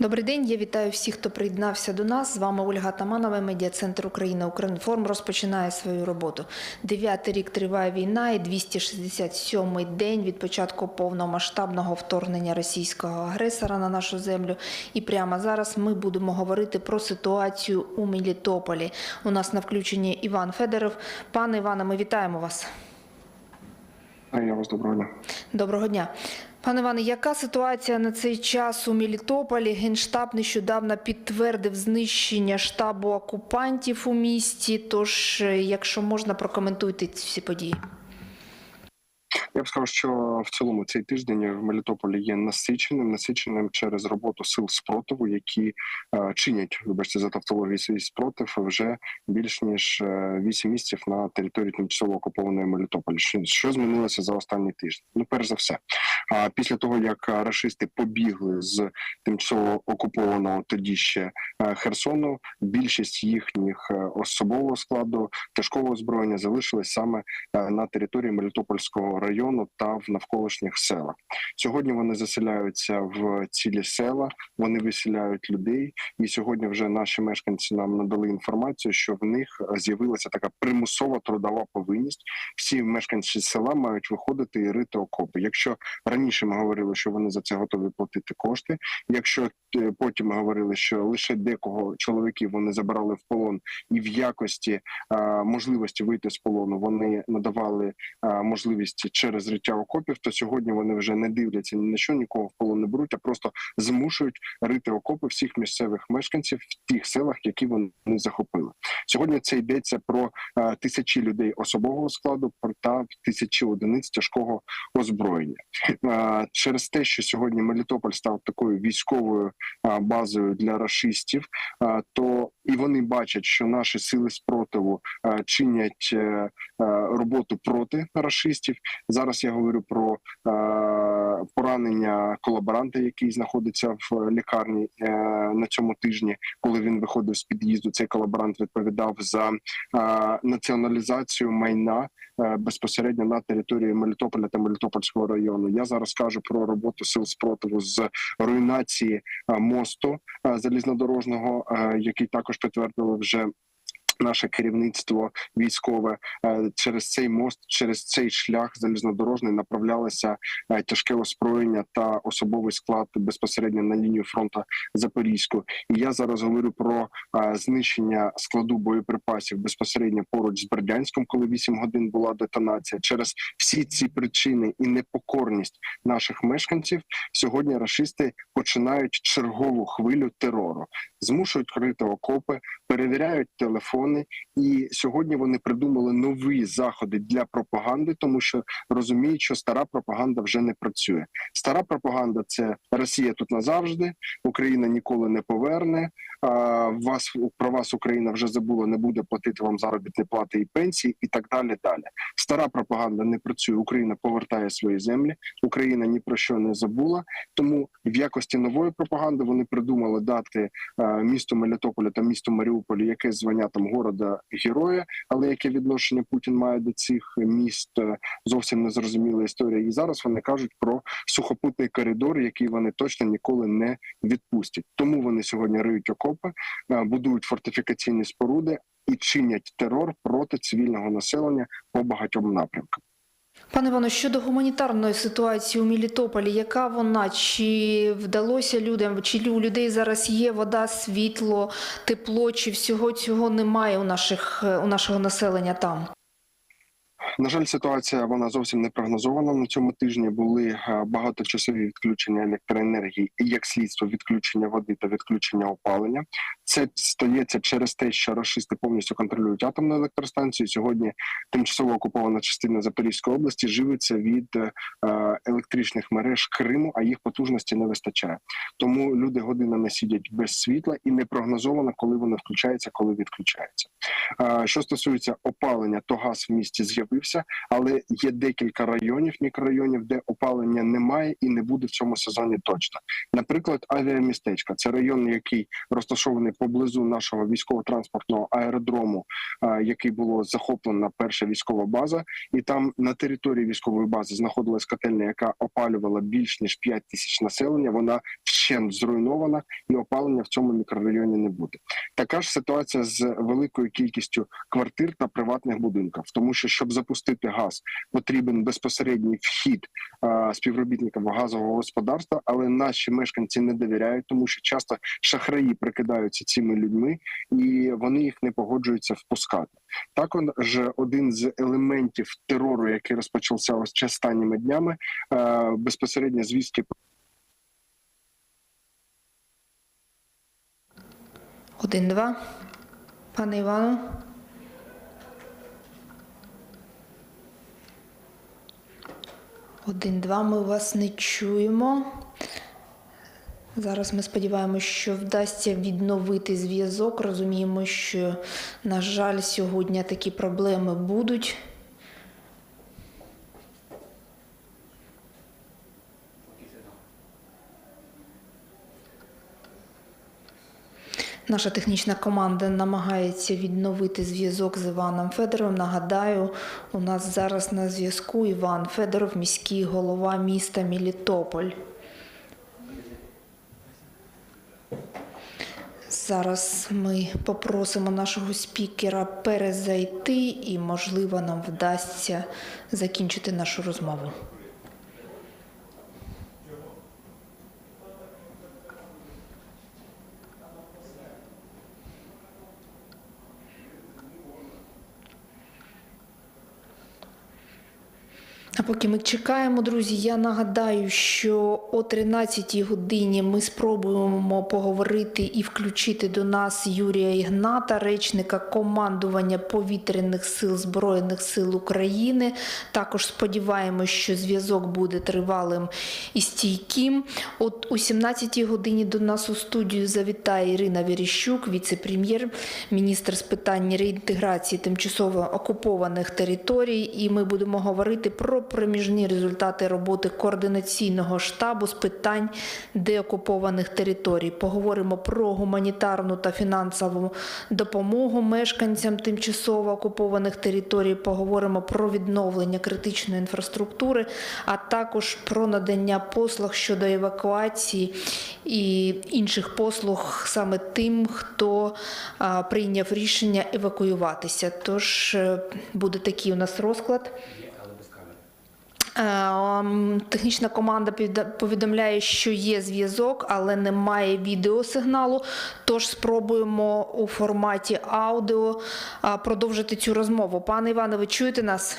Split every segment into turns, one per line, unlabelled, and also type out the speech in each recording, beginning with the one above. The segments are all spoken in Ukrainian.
Добрий день. Я вітаю всіх, хто приєднався до нас. З вами Ольга Таманова, медіа центр Україна Укрінформ розпочинає свою роботу. Дев'ятий рік триває війна, і 267-й день від початку повномасштабного вторгнення російського агресора на нашу землю. І прямо зараз ми будемо говорити про ситуацію у Мелітополі. У нас на включенні Іван Федоров. Пане Іване, ми вітаємо вас.
Я вас доброго дня.
Доброго дня. Пане Іване, яка ситуація на цей час у Мілітополі? Генштаб нещодавно підтвердив знищення штабу окупантів у місті. Тож, е, якщо можна, прокоментуйте ці всі події.
Я б сказав, що в цілому цей тиждень в Мелітополі є насиченим, насиченим через роботу сил спротиву, які е, чинять, вибачте, за тавтологію свій спротив вже більш ніж е, 8 місяців на території тимчасово окупованої Мелітополя. Що, що змінилося за останні тижні? Ну, перш за все, а після того як е, рашисти побігли з тимчасово окупованого тоді ще е, Херсону, більшість їхніх е, особового складу тяжкого озброєння залишилась саме е, на території Мелітопольського району та в навколишніх селах. Сьогодні вони заселяються в цілі села, вони виселяють людей. І сьогодні вже наші мешканці нам надали інформацію, що в них з'явилася така примусова трудова повинність. Всі мешканці села мають виходити і рити окопи. Якщо раніше ми говорили, що вони за це готові платити кошти, якщо е, потім ми говорили, що лише декого чоловіків вони забирали в полон, і в якості можливості вийти з полону вони надавали можливість через риття окопів, то сьогодні вони вже не дивляться ні на що, нікого в полон не беруть, а просто змушують рити окопи всіх місцевих мешканців в тих селах, які вони захопили. Сьогодні це йдеться про е, тисячі людей особового складу про- та тисячі одиниць тяжкого озброєння. Е, через те, що сьогодні Мелітополь став такою військовою е, базою для рашистів, е, то і вони бачать, що наші сили спротиву е, чинять е, е, роботу проти рашистів. Зараз я говорю про е, поранення колаборанта, який знаходиться в лікарні е, на цьому тижні, коли він виходив з під'їзду. Цей колаборант відповідав за е, націоналізацію майна безпосередньо на території Мелітополя та Мелітопольського району. Я зараз кажу про роботу сил спротиву з руйнації мосту залізнодорожного, який також підтвердили вже. Наше керівництво військове е, через цей мост, через цей шлях залізнодорожний направлялося е, тяжке озброєння та особовий склад безпосередньо на лінію фронту Запорізьку. І я зараз говорю про е, знищення складу боєприпасів безпосередньо поруч з Бердянськом, коли 8 годин була детонація. Через всі ці причини і непокорність наших мешканців сьогодні рашисти починають чергову хвилю терору, змушують крити окопи, перевіряють телефони. І сьогодні вони придумали нові заходи для пропаганди, тому що розуміють, що стара пропаганда вже не працює. Стара пропаганда це Росія тут назавжди, Україна ніколи не поверне. Вас про вас Україна вже забула, не буде платити вам заробітні плати і пенсії, і так далі. Далі стара пропаганда не працює. Україна повертає свої землі. Україна ні про що не забула. Тому в якості нової пропаганди вони придумали дати е, місту Мелітополя та місту Маріуполі яке звання там города героя, але яке відношення Путін має до цих міст е, зовсім незрозуміла історія. І зараз вони кажуть про сухопутний коридор, який вони точно ніколи не відпустять. Тому вони сьогодні риють окопи, е, будують фортифікаційні споруди і чинять терор проти цивільного населення по багатьом напрямкам.
Пане Івано, щодо гуманітарної ситуації у Мілітополі, яка вона? Чи вдалося людям, чи у людей зараз є вода, світло, тепло, чи всього цього немає у наших у нашого населення там?
На жаль, ситуація вона зовсім не прогнозована. На цьому тижні були е, багаточасові відключення електроенергії і як слідство відключення води та відключення опалення. Це стається через те, що рашисти повністю контролюють атомну електростанцію. Сьогодні тимчасово окупована частина Запорізької області живиться від е, електричних мереж Криму, а їх потужності не вистачає. Тому люди годинами сидять без світла і не прогнозовано, коли воно включається, коли відключається. Е, Що стосується опалення, то газ в місті з'явився, але є декілька районів, мікрорайонів, де опалення немає і не буде в цьому сезоні точно. Наприклад, авіамістечка це район, який розташований поблизу нашого військово-транспортного аеродрому, е, який було захоплена перша військова база, і там на території військової бази знаходилась котельня, яка опалювала більш ніж 5 тисяч населення. Вона вщент зруйнована, і опалення в цьому мікрорайоні не буде. Така ж ситуація з великою кількістю квартир та приватних будинків, тому що щоб запустити газ, потрібен безпосередній вхід е, співробітникам газового господарства, але наші мешканці не довіряють, тому що часто шахраї прикидаються цими людьми і вони їх не погоджуються впускати. Також один з елементів терору, який розпочався останніми днями, е, безпосередньо звістки
Один-два. Пане Івану. Один-два. Ми вас не чуємо. Зараз ми сподіваємося, що вдасться відновити зв'язок. Розуміємо, що, на жаль, сьогодні такі проблеми будуть. Наша технічна команда намагається відновити зв'язок з Іваном Федоровим. Нагадаю, у нас зараз на зв'язку Іван Федоров, міський голова міста Мілітополь. Зараз ми попросимо нашого спікера перезайти, і, можливо, нам вдасться закінчити нашу розмову. Поки ми чекаємо, друзі, я нагадаю, що о 13-й годині ми спробуємо поговорити і включити до нас Юрія Ігната, речника командування повітряних сил Збройних сил України. Також сподіваємось, що зв'язок буде тривалим і стійким. От о 17-й годині до нас у студію завітає Ірина Віріщук, віце-прем'єр, міністр з питань реінтеграції тимчасово окупованих територій. І ми будемо говорити про проміжні результати роботи координаційного штабу з питань деокупованих територій. Поговоримо про гуманітарну та фінансову допомогу мешканцям тимчасово окупованих територій. Поговоримо про відновлення критичної інфраструктури, а також про надання послуг щодо евакуації і інших послуг саме тим, хто прийняв рішення евакуюватися. Тож е, буде такий у нас розклад. Е, м, Технічна команда повідомляє, що є зв'язок, але немає відеосигналу. Тож спробуємо у форматі аудіо продовжити цю розмову. Пане Іване, ви чуєте нас?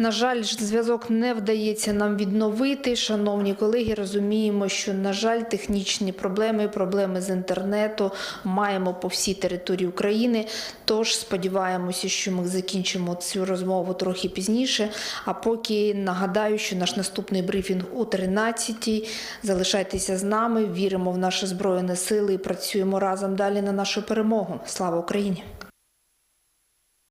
На жаль, зв'язок не вдається нам відновити. Шановні колеги, розуміємо, що на жаль, технічні проблеми, проблеми з інтернету маємо по всій території України. Тож сподіваємося, що ми закінчимо цю розмову трохи пізніше. А поки нагадаю, що наш наступний брифінг о 13-й. Залишайтеся з нами, віримо в наші збройні сили і працюємо разом далі на нашу перемогу. Слава Україні!